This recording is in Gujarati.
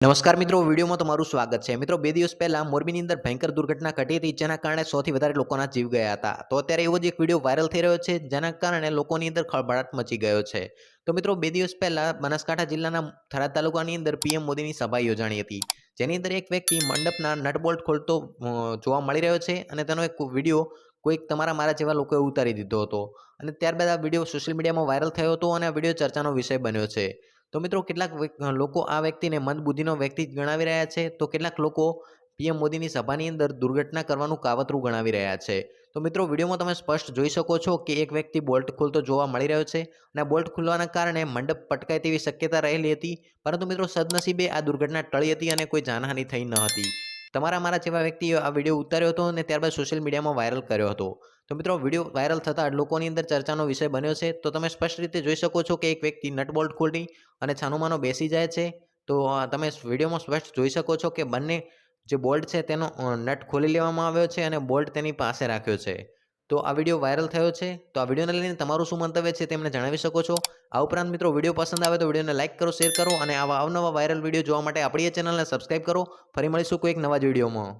નમસ્કાર મિત્રો, વિડીયોમાં તમારું સ્વાગત છે. મિત્રો, બે દિવસ પહેલા મોરબીની અંદર ભયંકર દુર્ઘટના ઘટી હતી, જેના કારણે સૌથી વધારે લોકોના જીવ ગયા હતા. તો અત્યારે એવો જ એક વીડિયો વાયરલ થઈ રહ્યો છે, જેના કારણે લોકોની અંદર ખળભળાટ મચી ગયો છે. તો મિત્રો, બે દિવસ પહેલા બનાસકાંઠા જિલ્લાના થરાદ તાલુકાની અંદર પીએમ મોદીની સભા યોજાણી હતી, જેની અંદર એક વ્યક્તિ મંડપના નટબોલ્ટ ખોલતો જોવા મળી રહ્યો છે અને તેનો એક વીડિયો કોઈક તમારા મારા જેવા લોકોએ ઉતારી દીધો હતો. અને ત્યારબાદ આ વીડિયો સોશિયલ મીડિયામાં વાયરલ થયો હતો અને આ વીડિયો ચર્ચાનો વિષય બન્યો છે. તો મિત્રો કેટલાક લોકો આ વ્યક્તિને મંદબુદ્ધિનો વ્યક્તિ ગણાવી રહ્યા છે. તો કેટલાક લોકો પીએમ મોદીની સભાની અંદર દુર્ઘટના કરવાનું કાવતરું ગણાવી રહ્યા છે. તો મિત્રો વિડીયોમાં તમે સ્પષ્ટ જોઈ શકો છો કે એક વ્યક્તિ બોલ્ટ ખોલતો જોવા મળી રહ્યો છે અને બોલ્ટ ખુલવાના કારણે મંડપ પટકાય તેવી શક્યતા રહેલી હતી. પરંતુ મિત્રો સદનસીબે આ દુર્ઘટના ટળી હતી અને કોઈ જાનહાનિ થઈ ન હતી. તમારા મારા જેવા વ્યક્તિએ આ વીડિયો ઉતાર્યો હતો અને ત્યારબાદ સોશિયલ મીડિયામાં વાયરલ કર્યો હતો. તો મિત્રો વીડિયો વાયરલ થતાં લોકોની અંદર ચર્ચાનો વિષય બન્યો છે. તો તમે સ્પષ્ટ રીતે જોઈ શકો છો કે એક વ્યક્તિ નટ બોલ્ટ ખોલી અને છાનુમાનો બેસી જાય છે. તો તમે વિડીયોમાં સ્પષ્ટ જોઈ શકો છો કે બંને જે બોલ્ટ છે તેનો નટ ખોલી લેવામાં આવ્યો છે અને બોલ્ટ તેની પાસે રાખ્યો છે. તો આ વીડિયો વાયરલ થયો છે. તો આ વિડીયોને લઈને તમારું શું મંતવ્ય છે તેમને જણાવી શકો છો. આ ઉપરાંત મિત્રો વીડિયો પસંદ આવે તો વિડીયોને લાઇક કરો, શેર કરો અને આવા અવનવા વાયરલ વીડિયો જોવા માટે આપણી ચેનલને સબસ્ક્રાઇબ કરો. ફરી મળીશું કોઈક નવા જ વિડીયોમાં.